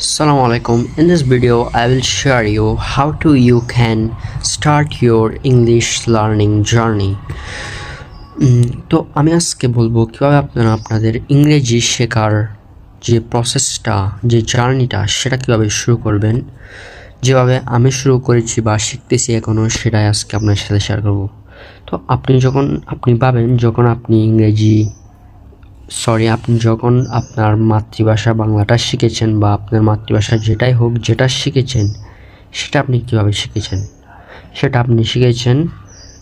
Assalamu alaikum. In this video, I will share you how to you can start your English learning journey. তো আমি আজকে বলব কীভাবে আপনারা আপনাদের ইংরেজি শেখার যে প্রসেসটা যে জার্নিটা সেটা কীভাবে শুরু করবেন যেভাবে আমি শুরু করেছি বা শিখতেছি এখনও সেটাই আজকে আপনার সাথে শেয়ার করব তো আপনি যখন আপনি পাবেন যখন আপনি ইংরেজি সরি আপনি যখন আপনার মাতৃভাষা বাংলাটা শিখেছেন বা আপনার মাতৃভাষা যেটাই হোক যেটা শিখেছেন, সেটা আপনি কীভাবে শিখেছেন? সেটা আপনি শিখেছেন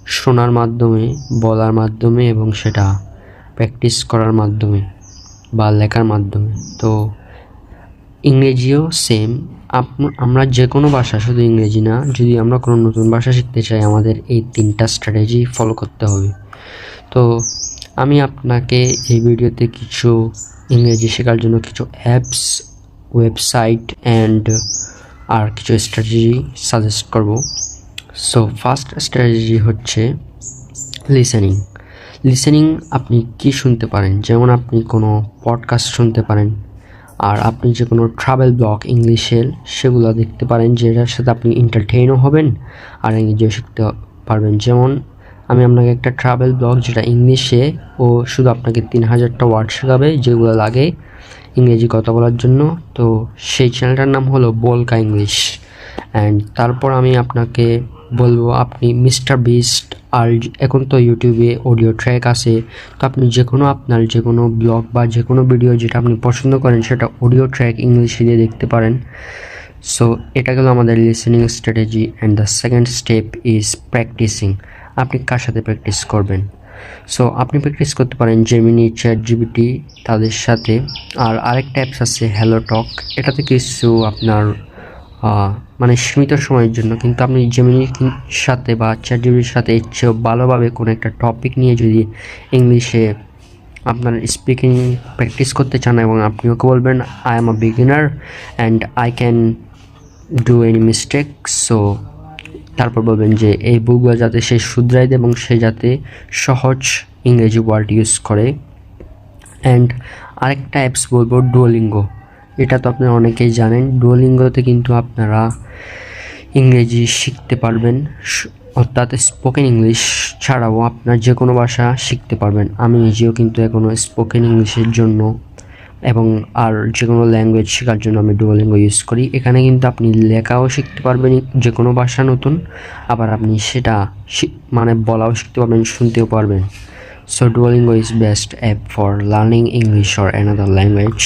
শোনার মাধ্যমে, বলার মাধ্যমে এবং সেটা প্র্যাকটিস করার মাধ্যমে বা লেখার মাধ্যমে। তো, ইংরেজিও সেম আমরা যে কোনো ভাষা শুধু ইংরেজি না, যদি আমরা কোনো নতুন ভাষা শিখতে চাই, আমাদের এই তিনটা স্ট্র্যাটেজি ফলো করতে হবে। তো আমি আপনাকে এই ভিডিওতে কিছু ইংরেজি শেখার জন্য কিছু অ্যাপস ওয়েবসাইট অ্যান্ড আর কিছু স্ট্র্যাটেজি সাজেস্ট করব। সো ফার্স্ট স্ট্র্যাটেজি হচ্ছে লিসেনিং লিসেনিং আপনি কি শুনতে পারেন? যেমন আপনি কোনো পডকাস্ট শুনতে পারেন, আর আপনি যে কোনো ট্রাভেল ব্লগ ইংলিশের সেগুলো দেখতে পারেন, যেটার সাথে আপনি এন্টারটেইনও হবেন, আর ইংরেজিও শিখতে পারবেন। যেমন আমি আপনাকে একটা ট্রাভেল ব্লগ যেটা ইংলিশে ও শুধু আপনাকে তিন হাজারটা ওয়ার্ড শেখাবে, যেগুলো লাগে ইংরেজি কথা বলার জন্য। তো সেই চ্যানেলটার নাম হলো বলকা ইংলিশ। অ্যান্ড তারপর আমি আপনাকে বলব, আপনি মিস্টার বিস্ট আর এখন তো ইউটিউবে অডিও ট্র্যাক আছে। তো আপনি যে কোনো আপনার যে কোনো ব্লগ বা যে কোনো ভিডিও যেটা আপনি পছন্দ করেন, সেটা অডিও ট্র্যাক ইংলিশে দিয়ে দেখতে পারেন। সো এটা গেল আমাদের listening strategy and the second step is practicing আপনি কার সাথে প্র্যাকটিস করবেন? সো আপনি প্র্যাকটিস করতে পারেন জেমিনি চ্যাট জিবিটি তাদের সাথে। আর আরেকটা অ্যাপস আছে হ্যালো টক এটাতে কিছু আপনার মানে সীমিত সময়ের জন্য। কিন্তু আপনি জেমিনির সাথে বা চ্যাট জিবিটির সাথে চেয়েও ভালোভাবে কোনো একটা টপিক নিয়ে যদি ইংলিশে আপনার স্পিকিং প্র্যাকটিস করতে চান এবং আপনি ওকে বলবেন I am a beginner and I can do any mistake so তারপর বলবেন যে এই ভুলগুলো যাতে সে শুধরাই দেয় এবং সে যাতে সহজ ইংরেজি ওয়ার্ড ইউজ করে। অ্যান্ড আরেকটা অ্যাপস বলব ডুয়োলিঙ্গো এটা তো আপনারা অনেকেই জানেন। ডুয়োলিঙ্গোতে কিন্তু আপনারা ইংরেজি শিখতে পারবেন। অর্থাৎ স্পোকেন ইংলিশ ছাড়াও আপনার যে কোনো ভাষা শিখতে পারবেন। আমি নিজেও কিন্তু এখনও স্পোকেন ইংলিশের জন্য এবং আর যে কোনো ল্যাঙ্গুয়েজ শেখার জন্য আমি ডুয়োলিঙ্গো ইউজ করি। এখানে কিন্তু আপনি লেখাও শিখতে পারবেন যে কোনো ভাষা নতুন, আবার আপনি সেটা মানে বলাও শিখতে পারবেন, শুনতেও পারবেন। So Duolingo is best app for learning English or another language